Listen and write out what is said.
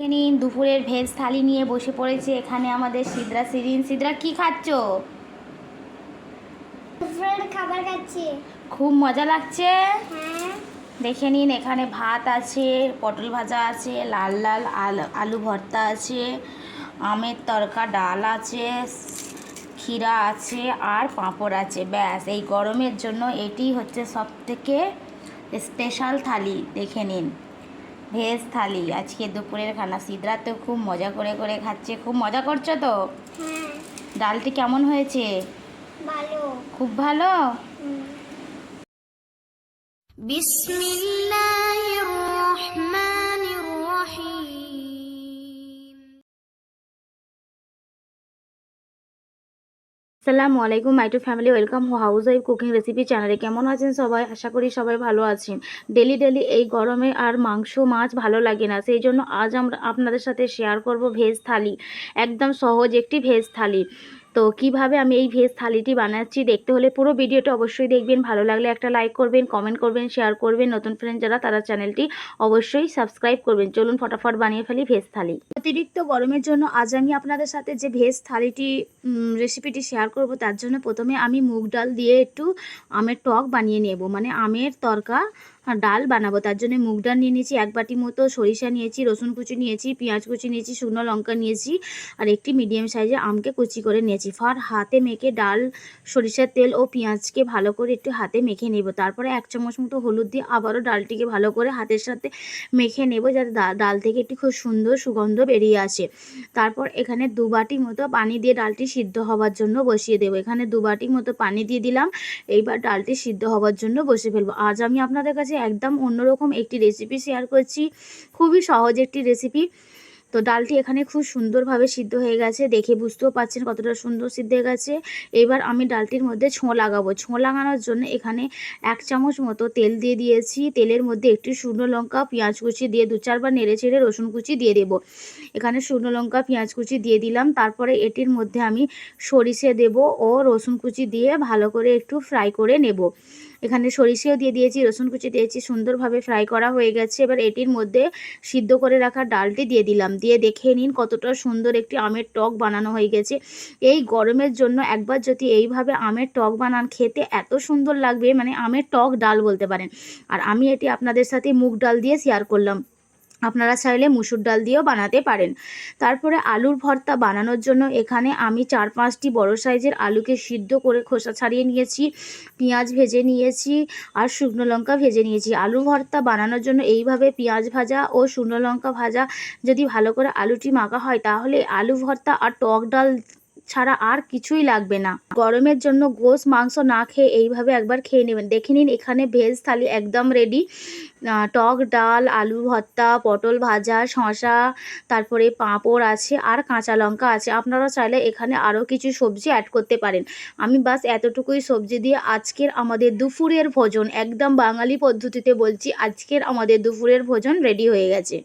দেখে নিন দুপুরের ভেজ থালি নিয়ে বসে পড়েছে। এখানে আমাদের সিদ্রা সিরিন সিদ্রা কি খাচ্ছ? খাবার খাচ্ছি। খুব মজা লাগছে? হ্যাঁ। দেখে নিন এখানে ভাত আছে পটল ভাজা আছে লাল লাল আলু আলু ভর্তা আছে আমের তরকা ডাল আছে ক্ষীরা আছে আর পাঁপড় আছে। ব্যাস এই গরমের জন্য এটি হচ্ছে সব থেকে স্পেশাল থালি। দেখে নিন। ভেজ থালি। আজকে দুপুরের খানা। সিদ্রা তো খুব মজা করে করে খাচ্ছে। খুব মজা করছ তো? হ্যাঁ। ডালটি কেমন হয়েছে? ভালো। খুব ভালো? হুম। আসসালামু আলাইকুম, my two family, welcome housewife cooking recipe চ্যানেলে। কেমন আছেন সবাই? আশা করি সবাই ভালো আছেন। ডেলি ডেলি এই গরমে আর মাংস, মাছ ভালো লাগে না। সেই জন্য আজ আমরা আপনাদের সাথে শেয়ার করব ভেজ থালি, একদম সহজ একটি ভেজ থালি। তো কীভাবে আমি এই ভেজ থালিটি বানাচ্ছি দেখতে হলে পুরো ভিডিওটা অবশ্যই দেখবেন। ভালো লাগলে একটা লাইক করবেন কমেন্ট করবেন শেয়ার করবেন। নতুন ফ্রেন্ড যারা, তারা চ্যানেলটি অবশ্যই সাবস্ক্রাইব করবেন। চলুন ফটাফট বানিয়ে ফেলি ভেজ থালি। অতিরিক্ত গরমের জন্য আজ আমি আপনাদের সাথে যে ভেজ থালিটি রেসিপিটি শেয়ার করব, তার জন্য প্রথমে আমি মুগ ডাল দিয়ে একটু আমের টক বানিয়ে নেব। মানে আমের তরকা ডাল বানাবো। তার জন্য মুগ ডাল নিয়ে নিয়েছি এক বাটি মতো, সরিষা নিয়েছি, রসুন কুচি নিয়েছি, পেঁয়াজ কুচি নিয়েছি, শুকনো লঙ্কা নিয়েছি, আর একটি মিডিয়াম সাইজে আমকে কুচি করে নিয়েছি। ফার হাতে মেখে ডাল, সরিষার তেল ও পেঁয়াজকে ভালো করে একটু হাতে মেখে নেব। তারপরে এক চামচ মতো হলুদ দিয়ে আবারও ডালটিকে ভালো করে হাতের সাথে মেখে নেব যাতে ডাল থেকে একটি খুব সুন্দর সুগন্ধ বেরিয়ে আসে। তারপর এখানে দু বাটি মতো পানি দিয়ে ডালটি সিদ্ধ হওয়ার জন্য বসিয়ে দেবো। এখানে দু বাটি মতো পানি দিয়ে দিলাম। এইবার ডালটি সিদ্ধ হওয়ার জন্য বসে ফেলব। আজ আমি আপনাদের কাছে একদম অন্যরকম একটি রেসিপি শেয়ার করছি। খুবই সহজ একটি রেসিপি তো ডালটি এখানে খুব সুন্দরভাবে সিদ্ধ হয়ে গেছে, দেখে বুঝতেও পারছেন কতটা সুন্দর সিদ্ধ হয়ে গেছে। এবার আমি ডালটির মধ্যে ছোঁ লাগাবো। ছোঁ লাগানোর জন্য এখানে এক চামচ মতো তেল দিয়ে দিয়েছি। তেলের মধ্যে একটু শুকনো লঙ্কা, পেঁয়াজ কুচি দিয়ে দু চারবার নেড়ে চেড়ে রসুন কুচি দিয়ে দেবো। এখানে শুকনো লঙ্কা, পেঁয়াজ কুচি দিয়ে দিলাম। তারপরে এটির মধ্যে আমি সরিষে দেব ও রসুন কুচি দিয়ে ভালো করে একটু ফ্রাই করে নেব। এখানে সরিষেও দিয়ে দিয়েছি, রসুন কুচি দিয়েছি, সুন্দরভাবে ফ্রাই করা হয়ে গেছে। এবার এটির মধ্যে সিদ্ধ করে রাখা ডালটি দিয়ে দিলাম। দিয়ে দেখে নিন কতটা সুন্দর একটি আমের টক বানানো হয়ে গেছে। এই গরমের জন্য একবার যদি এইভাবে আমের টক বানান, খেতে এত সুন্দর লাগবে মানে আমের টক ডাল বলতে পারেন। আর আমি এটি আপনাদের সাথে মুগ ডাল দিয়ে শেয়ার করলাম। আপনারা চাইলে মুসুর ডাল দিয়েও বানাতে পারেন। তারপরে আলুর ভর্তা বানানোর জন্য এখানে আমি চার পাঁচটি বড় সাইজের আলুকে সিদ্ধ করে খোসা ছাড়িয়ে নিয়েছি, পেঁয়াজ ভেজে নিয়েছি আর শুকনো লঙ্কা ভেজে নিয়েছি। আলু ভর্তা বানানোর জন্য এইভাবে পেঁয়াজ ভাজা ও শুকনো লঙ্কা ভাজা যদি ভালো করে আলুটি মাখা হয়, তাহলে আলু ভর্তা আর টক ডাল ছাড়া আর কিছুই লাগবে না। গরমের জন্য গোস, মাংস না খেয়ে এইভাবে একবার খেয়ে নেবেন। দেখে নিন, এখানে ভেজ থালি একদম রেডি টক ডাল, আলু ভর্তা, পটল ভাজা শশা তারপরে পাঁপড় আছে আর কাঁচা লঙ্কা আছে। আপনারা চাইলে এখানে আরও কিছু সবজি অ্যাড করতে পারেন। আমি বাস এতটুকুই সবজি দিয়ে আজকের আমাদের দুপুরের ভোজন, একদম বাঙালি পদ্ধতিতে বলছি, আজকের আমাদের দুপুরের ভোজন রেডি হয়ে গেছে।